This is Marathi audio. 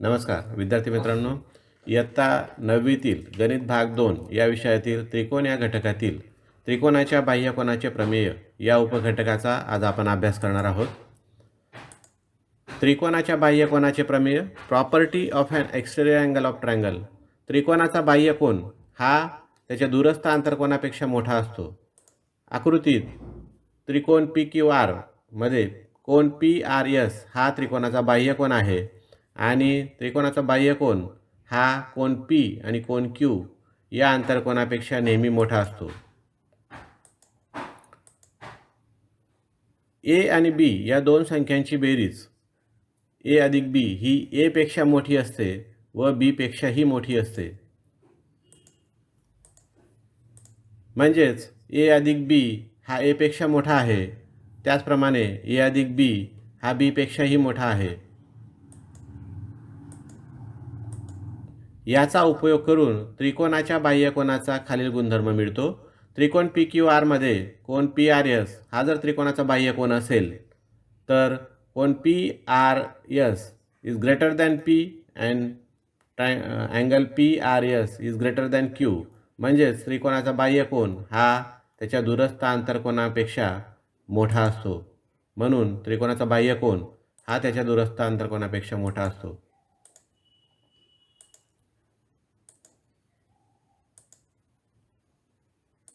नमस्कार विद्यार्थी मित्रांनो. इयत्ता नववीतील गणित भाग दोन या विषयातील त्रिकोण या घटकातील त्रिकोणाच्या बाह्यकोनाचे प्रमेय या उपघटकाचा आज आपण अभ्यास करणार आहोत. त्रिकोणाच्या बाह्यकोनाचे प्रमेय property of and exterior angle of triangle त्रिकोणाचा बाह्यकोन हा त्याच्या दूरस्थ आंतरकोनापेक्षा मोठा असतो. आकृतीत त्रिकोण पी क्यू आरमध्ये पी आर एस हा त्रिकोणाचा बाह्यकोन आहे. आणि त्रिकोणाचा बाह्यकोन हा कोन पी आणि कोन क्यू या आंतरकोनापेक्षा नेहमी मोठा असतो. ए आणि बी या दोन संख्यांची बेरीज. ए अधिक बी ही एपेक्षा मोठी असते व बीपेक्षाही मोठी असते. म्हणजेच ए अधिक बी हा एपेक्षा मोठा आहे. त्याचप्रमाणे ए अधिक बी हा बीपेक्षाही मोठा आहे. याचा उपयोग करून त्रिकोणाच्या बाह्यकोनाचा खालील गुणधर्म मिळतो. त्रिकोण पी क्यू आरमध्ये कोण पी आर एस हा जर त्रिकोणाचा बाह्यकोन असेल तर कोण P R S is greater than P and triangle P R S is greater than Q म्हणजेच त्रिकोणाचा बाह्यकोन हा त्याच्या दूरस्थ आंतरकोनापेक्षा मोठा असतो. म्हणून त्रिकोणाचा बाह्यकोन हा त्याच्या दूरस्थ आंतरकोनापेक्षा मोठा असतो.